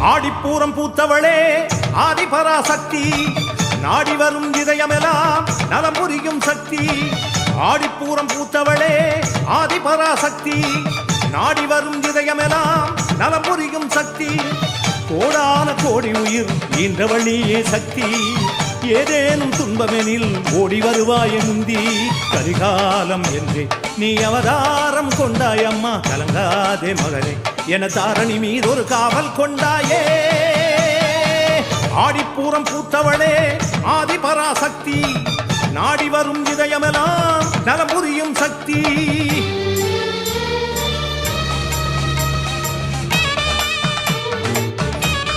ஆடிப்பூரம் பூத்தவளே ஆதிபராசக்தி. நாடி வரும் இதயமெல்லாம் நலம் புரியும் சக்தி. ஆடிப்பூரம் பூத்தவளே ஆதிபராசக்தி. நாடி வரும் இதயமெல்லாம் நலம் புரியும் சக்தி. கோடான கோடி உயிர் ஈன்றவழியே சக்தி. ஏதேனும் துன்பமெனில் ஓடி வருவாய முந்தி. கரிகாலம் என்று நீ அவதாரம் கொண்டாயம்மா அம்மா மகனே என தாரணி மீது ஒரு காவல் கொண்டாயே. ஆடிப்பூரம் பூத்தவளே ஆதிபராசக்தி. நாடி வரும் இதயமெல்லாம் நலம் புரியும் சக்தி.